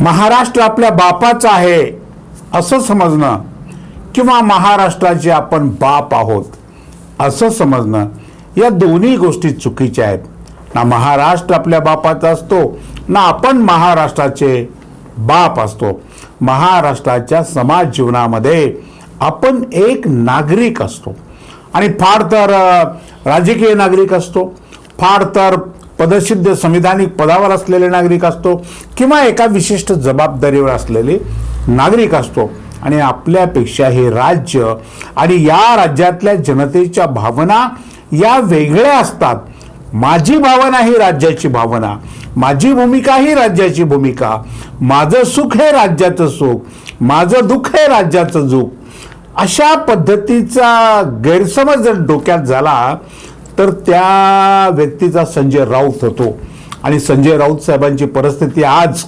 महाराष्ट्र आपल्या बापाचा आहे असं समजणं किंवा महाराष्ट्राचे आपण बाप आहोत असं समजणं या दोन्ही गोष्टी चुकीच्या आहेत. ना महाराष्ट्र आपल्या बापाचा असतो ना आपण महाराष्ट्राचे बाप असतो. महाराष्ट्राच्या समाज जीवनामध्ये आपण एक नागरिक असतो. आणि फार तर राजकीय नागरिक असतो. फार तर पदसिद्ध संविधानिक पदावर असलेले नागरिक असतो किंवा एका विशिष्ट जबाबदारीवर असलेले नागरिक असतो. आणि आपल्यापेक्षा हे राज्य आणि या राज्यातल्या जनतेच्या भावना या वेगळ्या असतात. माझी भावना ही राज्याची भावना. माझी भूमिका ही राज्याची भूमिका. माझं सुख हे राज्याचं सुख. माझं दुःख हे राज्याचं दुःख. अशा पद्धतीचा गैरसमज जर डोक्यात झाला तर त्या व्यक्तीचा संजय राऊत होतो. आणि संजय राऊत साहेबांची परिस्थिती आज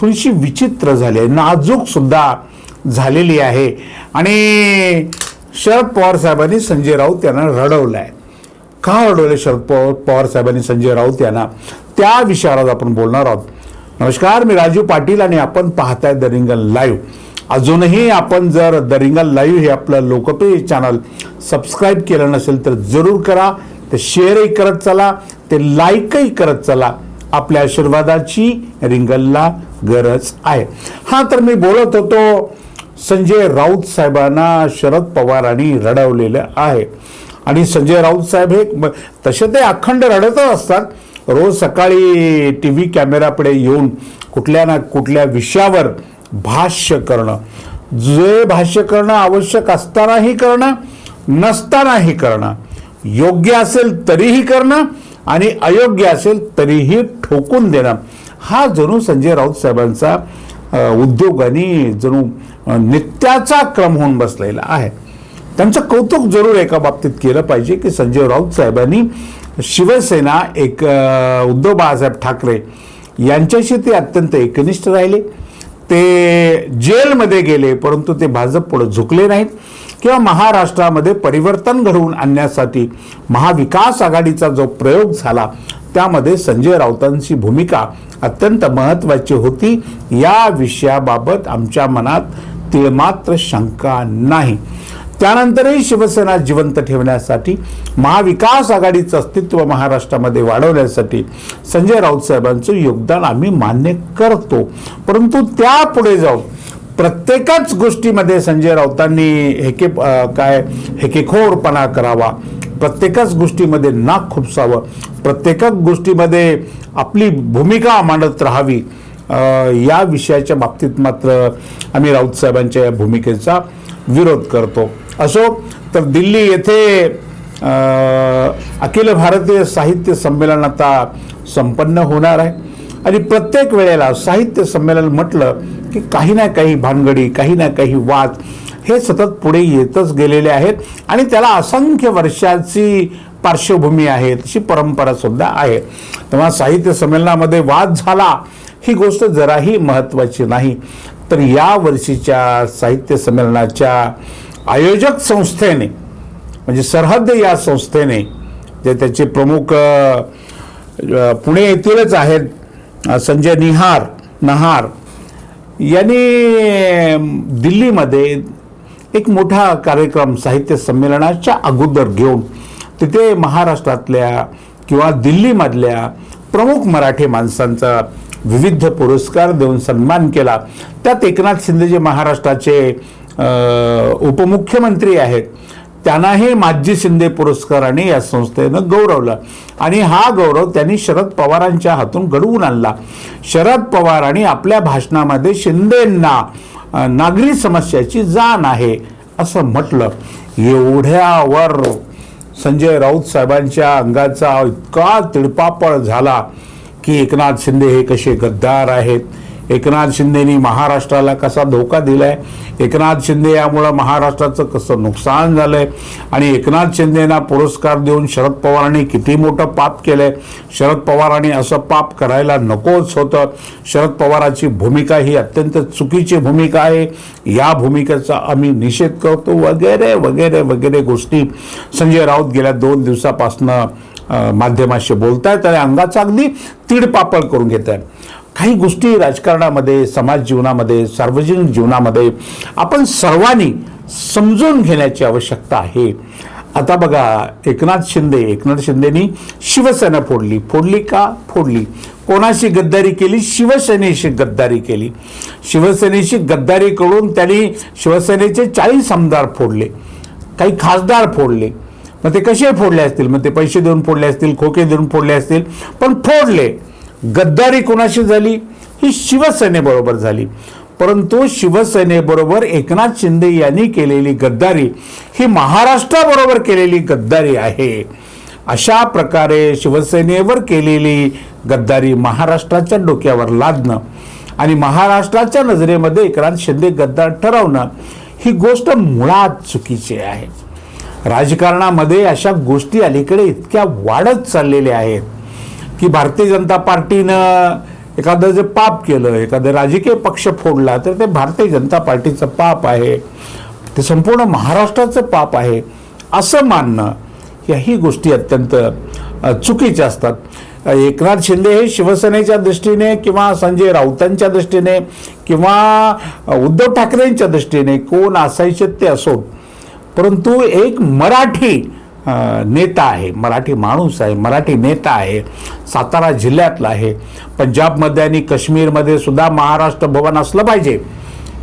थोडीशी विचित्र झाली आहे. नाजूकसुद्धा झालेली आहे. आणि शरद पवार साहेबांनी संजय राऊत यांना रडवलं आहे का रडवले शरद पवार पवार साहेबांनी संजय राऊत यांना? त्या विषयावर आज आपण बोलणार आहोत. नमस्कार मी राजू पाटील आणि आपण पाहताय द रिंगल लाईव्ह. अजूनही आपण जर द रिंगल लाईव्ह हे आपलं लोकप्रिय चॅनल सबस्क्राईब केलं नसेल तर जरूर करा. ते शेअरही करत चला ते लाईकही करत चला. आपल्या आशीर्वादाची रिंगलला गरज आहे. हा तर मी बोलत होतो संजय राऊत साहेबांना शरद पवारांनी रडवलेलं आहे. आणि संजय राऊत साहेब हे तसे ते अखंड रडतच असतात. रोज सकाळी टी व्ही कॅमेरापुढे येऊन कुठल्या ना कुठल्या विषयावर भाष्य करणं. जे भाष्य करणं आवश्यक असतानाही करणं नसतानाही करणं. योग्य असेल तरीही करणं आणि अयोग्य असेल तरीही ठोकून देणं. हा जणू संजय राऊत साहेबांचा अ, उद्योग आणि जणू नित्याचा क्रम होऊन बसलेला आहे. त्यांचं कौतुक जरूर एका बाबतीत केलं पाहिजे की संजय राऊत साहेबांनी शिवसेना एक उद्धव बाळासाहेब ठाकरे यांच्याशी ते अत्यंत एकनिष्ठ राहिले. ते जेलमध्ये गेले परंतु ते भाजप पुढे झुकले नाहीत किंवा महाराष्ट्रामध्ये परिवर्तन घडवून आणण्यासाठी महाविकास आघाडीचा जो प्रयोग झाला त्यामध्ये संजय राऊतांची भूमिका अत्यंत महत्त्वाची होती. या विषयाबाबत आमच्या मनात तिळमात्र शंका नाही. त्यानंतरही शिवसेना जिवंत ठेवण्यासाठी महाविकास आघाडीचं अस्तित्व महाराष्ट्रामध्ये वाढवण्यासाठी संजय राऊत साहेबांचं योगदान आम्ही मान्य करतो. परंतु त्यापुढे जाऊन प्रत्येकच गोष्टीमध्ये संजय राऊतांनी हेके काय हेकेखोरपणा करावा. प्रत्येकच गोष्टीमध्ये नाक खुपसावं. प्रत्येकच गोष्टीमध्ये आपली भूमिका मांडत राहावी. या विषयाच्या बाबतीत मात्र आम्ही राऊत साहेबांच्या या भूमिकेचा विरोध करतो. असो तर दिल्ली येथे अखिल भारतीय साहित्य संमेलन आता संपन्न होणार आहे. आणि प्रत्येक वेळेला साहित्य संमेलन म्हटलं की काही ना काही भानगडी काही ना काही वाद हे सतत पुढे येतच गेलेले आहेत आणि त्याला असंख्य वर्षाची पार्श्वभूमी आहे तशी परंपरासुद्धा आहे. तेव्हा साहित्य संमेलनामध्ये वाद झाला ही गोष्ट जराही महत्त्वाची नाही. तर या वर्षीच्या साहित्य संमेलनाच्या आयोजक संस्थेने म्हणजे सरहद्द या संस्थेने जे त्याचे प्रमुख पुणे येथीलच आहेत संजय निहार नहार यांनी दिल्लीमध्ये एक मोठा कार्यक्रम साहित्य संमेलनाच्या अगोदर घेऊन तिथे महाराष्ट्रातल्या किंवा दिल्लीमधल्या प्रमुख मराठी माणसांचा विविध पुरस्कार देऊन सन्मान केला. त्यात एकनाथ शिंदे जे महाराष्ट्राचे उपमुख्यमंत्री आहेत. त्यांनाही माजी शिंदे पुरस्काराने या संस्थेनं गौरवलं. आणि हा गौरव त्यांनी शरद पवारांच्या हातून घडवून आणला. शरद पवारांनी आपल्या भाषणामध्ये शिंदेंना नागरी समस्याची जाण आहे असं म्हटलं. एवढ्यावर संजय राऊत साहेबांच्या अंगाचा इतका तिळपापळ झाला. की एकनाथ शिंदे हे कसे गद्दार आहेत? एकनाथ शिंदेनी महाराष्ट्राला कसा धोका दिलाय? एकनाथ शिंदे यामुळं महाराष्ट्राचं कसं नुकसान झालंय? आणि एकनाथ शिंदेना पुरस्कार देऊन शरद पवारांनी किती मोठं पाप केलंय? शरद पवारांनी असं पाप करायला नकोच होतं. शरद पवारांची भूमिका ही अत्यंत चुकीची भूमिका आहे. या भूमिकेचा आम्ही निषेध करतो. वगैरे वगैरे वगैरे गोष्टी. संजय राऊत गेल्या दोन दिवसापासनं माध्यमाशी बोलतायत आणि अंगाचा अगदी तीडपापड करून घेत आहेत काही गोष्टी राजकारणामध्ये समाज जीवनामध्ये सार्वजनिक जीवनामध्ये आपण सर्वांनी समजून घेण्याची आवश्यकता आहे. आता बघा एकनाथ शिंदे एकनाथ शिंदेनी शिवसेना फोडली. फोडली का? फोडली. कोणाशी गद्दारी केली? शिवसेनेशी गद्दारी केली. शिवसेनेशी गद्दारी करून त्यांनी शिवसेनेचे चाळीस आमदार फोडले. काही खासदार फोडले. मग ते कसे फोडले असतील? मग ते पैसे देऊन फोडले असतील खोके देऊन फोडले असतील? पण फोडले. गद्दारी कोणाशी झाली? ही शिवसेनेबरोबर झाली. परंतु शिवसेनेबरोबर एकनाथ शिंदे यांनी केलेली गद्दारी ही महाराष्ट्राबरोबर केलेली गद्दारी आहे. अशा प्रकारे शिवसेनेवर केलेली गद्दारी महाराष्ट्राच्या डोक्यावर लादणं आणि महाराष्ट्राच्या नजरेमध्ये एकनाथ शिंदे गद्दार ठरवणं ही गोष्ट मुळात चुकीची आहे. राजकारणामध्ये अशा गोष्टी अलीकडे इतक्या वाढत चाललेल्या आहेत की भारतीय जनता पार्टीनं एखादं जे पाप केलं एखादं राजकीय पक्ष फोडला तर ते भारतीय जनता पार्टीचं पाप आहे. ते संपूर्ण महाराष्ट्राचं पाप आहे असं मानणं याही गोष्टी अत्यंत चुकीच्या असतात. एकनाथ शिंदे हे शिवसेनेच्या दृष्टीने किंवा संजय राऊतांच्या दृष्टीने किंवा उद्धव ठाकरेंच्या दृष्टीने कोण असायचे ते असो परंतु एक मराठी नेता आहे मराठी माणूस आहे मराठी नेता आहे सातारा जिल्ह्यातला आहे. पंजाबमध्ये आणि काश्मीरमध्ये सुद्धा महाराष्ट्र भवन असलं पाहिजे.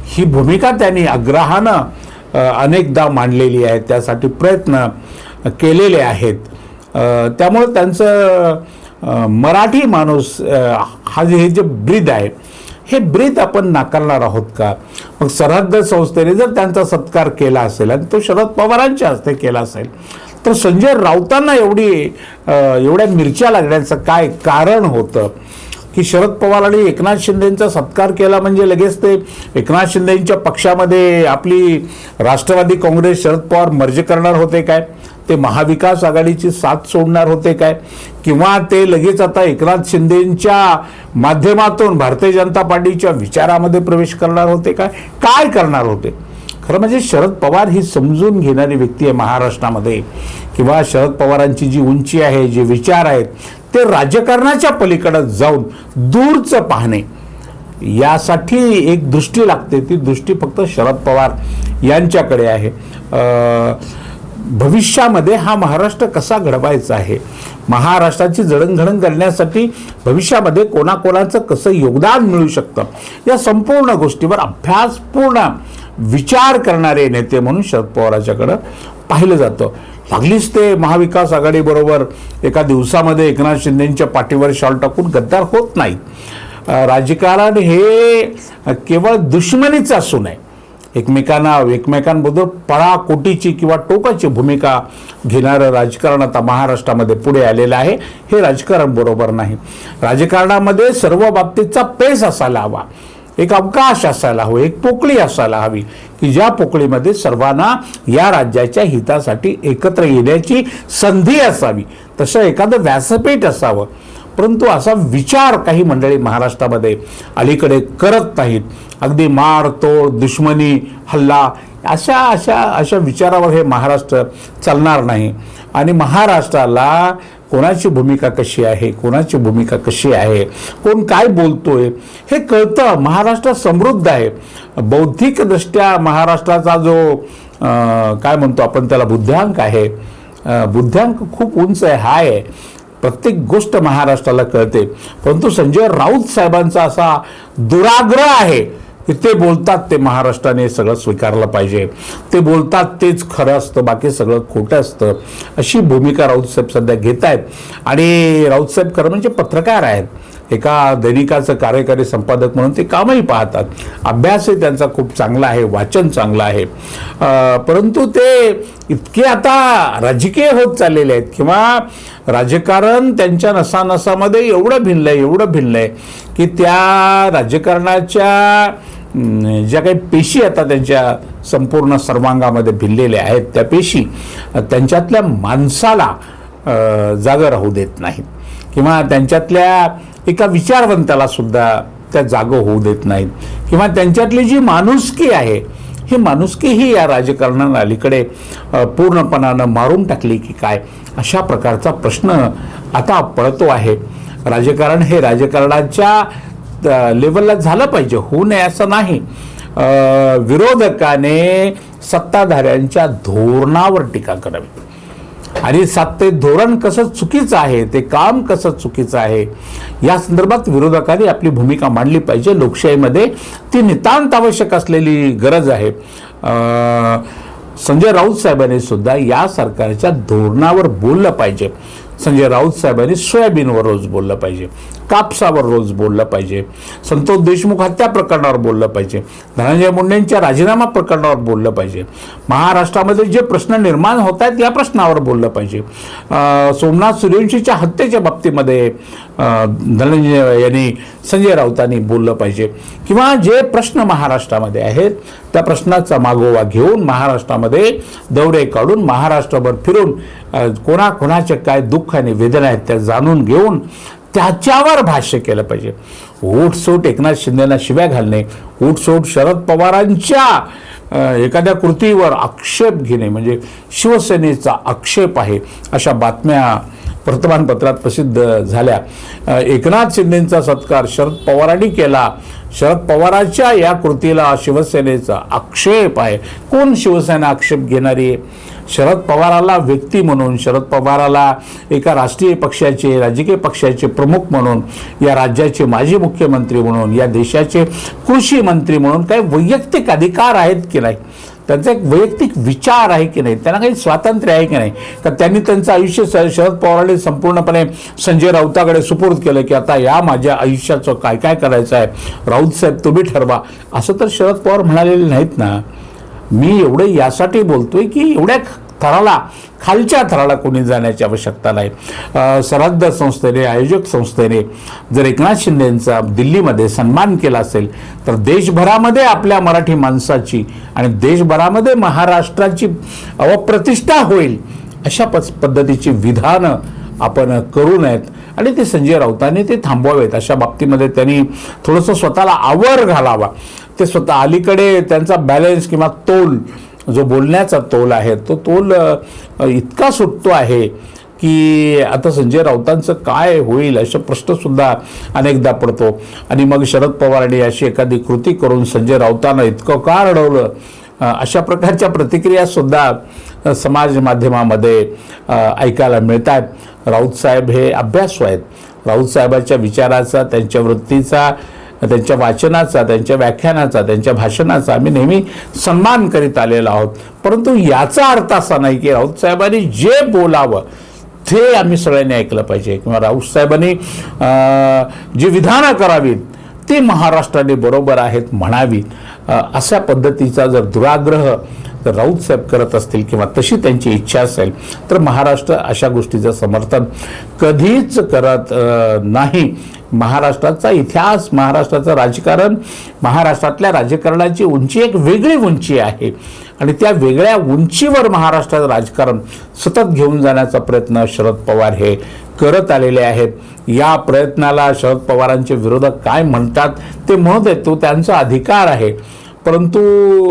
ही भूमिका त्यांनी आग्रहानं अनेकदा मांडलेली आहे त्यासाठी प्रयत्न केलेले आहेत. त्यामुळं त्यांचं मराठी माणूस हा जे हे जे ब्रीद आहे हे ब्रीद आपण नाकारणार आहोत का? मग सरहद्द संस्थेने जर त्यांचा सत्कार केला असेल आणि तो शरद पवारांच्या हस्ते केला असेल तर संजय राऊतांना एवढी एवढ्या मिरच्या लागण्याचं काय कारण होतं? की शरद पवार आणि एकनाथ शिंदेंचा सत्कार केला म्हणजे लगेच ते एकनाथ शिंदेंच्या पक्षामध्ये आपली राष्ट्रवादी काँग्रेस शरद पवार मर्ज करणार होते काय? ते महाविकास आघाडीची साथ सोडणार होते काय? किंवा ते लगेच आता एकनाथ शिंदेंच्या माध्यमातून भारतीय जनता पार्टीच्या विचारामध्ये प्रवेश करणार होते काय? काय करणार होते? खरं म्हणजे शरद पवार ही समजून घेणारी व्यक्ती आहे महाराष्ट्रामध्ये. किंवा शरद पवारांची जी उंची आहे जे विचार आहेत ते राजकारणाच्या पलीकडं जाऊन दूरचं पाहणे. यासाठी एक दृष्टी लागते. ती दृष्टी फक्त शरद पवार यांच्याकडे आहे. भविष्यामध्ये हा महाराष्ट्र कसा घडवायचा आहे? महाराष्ट्राची जडणघडण करण्यासाठी भविष्यामध्ये कोणाकोणाचं कसं योगदान मिळू शकतं? या संपूर्ण गोष्टीवर अभ्यासपूर्ण विचार करणारे नेते म्हणून शरद पवारांच्याकडं पाहिलं जातं. लागलीच ते महाविकास आघाडीबरोबर एका दिवसामध्ये एकनाथ शिंदेंच्या पाठीवर शॉल टाकून गद्दार होत नाही राजकारण हे केवळ दुश्मनीचं असू नये. एकमेकांना एकमेकांबद्दल पळाकोटीची किंवा टोकाची भूमिका घेणारं राजकारण आता महाराष्ट्रामध्ये पुढे आलेलं आहे. हे राजकारण बरोबर नाही. राजकारणामध्ये सर्व बाबतीतचा पेस असायला हवा. एक अवकाश असायला हवं एक पोकळी असायला हवी की ज्या पोकळीमध्ये सर्वांना या राज्याच्या हितासाठी एकत्र येण्याची संधी असावी. तसं एखादं व्यासपीठ असावं. परंतु असा विचार काही मंडळी महाराष्ट्रामध्ये अलीकडे करत नाहीत. अगदी मार तोड दुश्मनी हल्ला अशा अशा अशा विचारावर हे महाराष्ट्र चालणार नाही. आणि महाराष्ट्राला कोणाची भूमिका कशी आहे कोणाची भूमिका कशी आहे कोण काय बोलतोय हे कळतं. महाराष्ट्र समृद्ध आहे. बौद्धिकदृष्ट्या महाराष्ट्राचा जो काय म्हणतो आपण त्याला बुद्ध्यांक आहे. बुद्ध्यांक खूप उंच आहे हाय आहे. प्रत्येक गोष्ट महाराष्ट्राला कळते. परंतु संजय राऊत साहेबांचा असा दुराग्रह आहे. ते बोलतात ते महाराष्ट्राने सगळं स्वीकारलं पाहिजे. ते बोलतात तेच खरं असतं बाकी सगळं खोटं असतं. अशी भूमिका राऊतसाहेब सध्या घेत आहेत. आणि राऊतसाहेब खरं म्हणजे पत्रकार आहेत. एका दैनिकाचं कार्यकारी संपादक म्हणून ते कामही पाहतात. अभ्यासही त्यांचा खूप चांगला आहे वाचन चांगलं आहे. परंतु ते इतके आता राजकीय होत चाललेले आहेत किंवा राजकारण त्यांच्या नसानसामध्ये एवढं भिनलंय एवढं भिनलंय की त्या राजकारणाच्या ज्या काही पेशी आता त्यांच्या संपूर्ण सर्वांगामध्ये भिनलेल्या आहेत त्या पेशी त्यांच्यातल्या माणसाला जागं राहू देत नाहीत. किंवा त्यांच्यातल्या एका विचारवंताला सुद्धा त्या जागं होऊ देत नाहीत. किंवा त्यांच्यातली जी माणुसकी आहे ही माणुसकी ही या राजकारणानं अलीकडे पूर्णपणानं मारून टाकली की काय? अशा प्रकारचा प्रश्न आता पळतो आहे. राजकारण हे राजकारणाच्या लेवलला झालं पाहिजे. होऊ नये असं नाही. विरोधकाने सत्ताधाऱ्यांच्या धोरणावर टीका करावी. आणि सात ते धोरण कसं चुकीचं आहे ते काम कसं चुकीचं आहे या संदर्भात विरोधकांनी आपली भूमिका मांडली पाहिजे. लोकशाहीमध्ये ती नितांत आवश्यक असलेली गरज आहे. संजय राऊत साहेबांनी सुद्धा या सरकारच्या धोरणावर बोललं पाहिजे. संजय राऊत साहेबांनी सोयाबीनवर रोज बोललं पाहिजे. कापसावर रोज बोललं पाहिजे. संतोष देशमुख हत्या प्रकरणावर बोललं पाहिजे. धनंजय मुंडेंच्या राजीनामा प्रकरणावर बोललं पाहिजे. महाराष्ट्रामध्ये जे प्रश्न निर्माण होत आहेत या प्रश्नावर बोललं पाहिजे. सोमनाथ सूर्यवंशीच्या हत्येच्या बाबतीमध्ये धनंजय यांनी संजय राऊतांनी बोललं पाहिजे. किंवा जे प्रश्न महाराष्ट्रामध्ये आहेत त्या प्रश्नाचा मागोवा घेऊन महाराष्ट्रामध्ये दौरे काढून महाराष्ट्रभर फिरून कोणाकोणाचे काय दुःख आणि वेदना आहेत त्या जाणून घेऊन त्याच्यावर भाष्य केलं पाहिजे. ओटसोट एकनाथ शिंदेना शिव्या घालणे. ओटसोट शरद पवारांच्या एखाद्या कृतीवर आक्षेप घेणे. म्हणजे शिवसेनेचा आक्षेप आहे अशा बातम्या वर्तमानपत्रात प्रसिद्ध झाल्या. एकनाथ शिंदेचा सत्कार शरद पवारांनी केला. शरद पवारांच्या या कृतीला शिवसेनेचा आक्षेप आहे. कोण शिवसेना आक्षेप घेणारी? आहे शरद पवाराला व्यक्ती म्हणून शरद पवाराला एका राष्ट्रीय पक्षाचे राजकीय पक्षाचे प्रमुख म्हणून या राज्याचे माजी मुख्यमंत्री म्हणून या देशाचे कृषी मंत्री म्हणून काही वैयक्तिक अधिकार आहेत की नाही? त्यांचा एक वैयक्तिक विचार आहे की नाही? त्यांना काही स्वातंत्र्य आहे की नाही? का त्यांनी त्यांचं आयुष्य शरद पवारांनी संपूर्णपणे संजय राऊताकडे सुपूर्द केलं की आता या माझ्या आयुष्याचं काय काय करायचं आहे? राऊत साहेब तुम्ही ठरवा. असं तर शरद पवार म्हणालेले नाहीत ना. मी एवढं यासाठी बोलतोय की एवढ्या थराला खालच्या थराला कोणी जाण्याची आवश्यकता नाही. अं, संस्थेने आयोजक संस्थेने जर एकनाथ शिंदेंचा दिल्लीमध्ये सन्मान केला असेल तर देशभरामध्ये आपल्या मराठी माणसाची आणि देशभरामध्ये महाराष्ट्राची अवप्रतिष्ठा होईल अशा पद्धतीची विधानं आपण करू नयेत. आणि ते संजय राऊतांनी ते थांबवावेत. अशा बाबतीमध्ये त्यांनी थोडंसं स्वतःला आवर घालावा. ते स्वतः अलीकडे त्यांचा बॅलन्स किंवा तोल जो बोलण्याचा तोल आहे तो तोल इतका सुटतो आहे की आता संजय राऊतांचं काय होईल असे प्रश्नसुद्धा अनेकदा पडतो. आणि मग शरद पवारांनी अशी एखादी कृती करून संजय राऊतांना इतकं का रडवलं? अशा प्रकारच्या प्रतिक्रियासुद्धा समाज माध्यमामध्ये ऐकायला मिळत राऊतसाहेब राऊत साहेब हे अभ्यासू आहेत. राऊतसाहेबाच्या विचाराचा त्यांच्या वृत्तीचा त्यांच्या वाचनाचा त्यांच्या व्याख्यानाचा त्यांच्या भाषणाचा आम्ही नेहमी सन्मान करीत आलेलो आहोत. परंतु याचा अर्थ असा नाही की राऊत साहेबांनी जे बोलावं ते आम्ही सगळ्यांनी ऐकलं पाहिजे. किंवा राऊत साहेबांनी जी विधानं करावीत ते महाराष्ट्राने बरोबर आहेत म्हणावी. अशा पद्धतीचा जर दुराग्रह राऊत साहेब करत असतील किंवा तशी त्यांची इच्छा असेल तर महाराष्ट्र अशा गोष्टीचं समर्थन कधीच करत नाही. महाराष्ट्राचा इतिहास महाराष्ट्राचं राजकारण महाराष्ट्रातल्या राजकारणाची उंची एक वेगळी उंची आहे. आणि त्या वेगळ्या उंचीवर महाराष्ट्राचं राजकारण सतत घेऊन जाण्याचा प्रयत्न शरद पवार हे करत आलेले आहेत. या प्रयत्नाला शरद पवारांचे विरोधक काय म्हणतात ते म्हणत आहेत तो त्यांचा अधिकार आहे. परंतु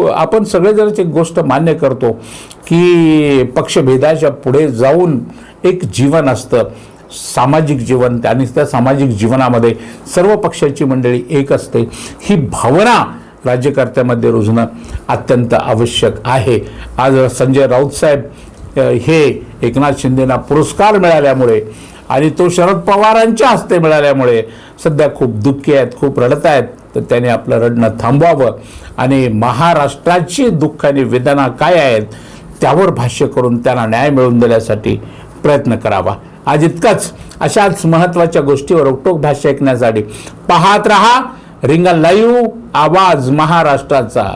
आपण सगळेजणच एक गोष्ट मान्य करतो की पक्षभेदाच्या पुढे जाऊन एक जीवन असतं. सामाजिक जीवन आणि त्या सामाजिक जीवनामध्ये सर्व पक्षाची मंडळी एक असते. ही भावना राज्यकर्त्यामध्ये रुजणं अत्यंत आवश्यक आहे. आज संजय राऊत साहेब हे एकनाथ शिंदेना पुरस्कार मिळाल्यामुळे आणि तो शरद पवारांच्या हस्ते मिळाल्यामुळे सध्या खूप दुःखी आहेत खूप रडत आहेत. तर त्याने आपलं रडणं थांबवावं आणि महाराष्ट्राची दुःख आणि वेदना काय आहेत त्यावर भाष्य करून त्यांना न्याय मिळवून देण्यासाठी प्रयत्न करावा. आज इतकंच अशाच महत्त्वाच्या गोष्टीवर रोकटोक भाष्य ऐकण्यासाठी पाहत रहा रिंगा लाईव्ह आवाज महाराष्ट्राचा.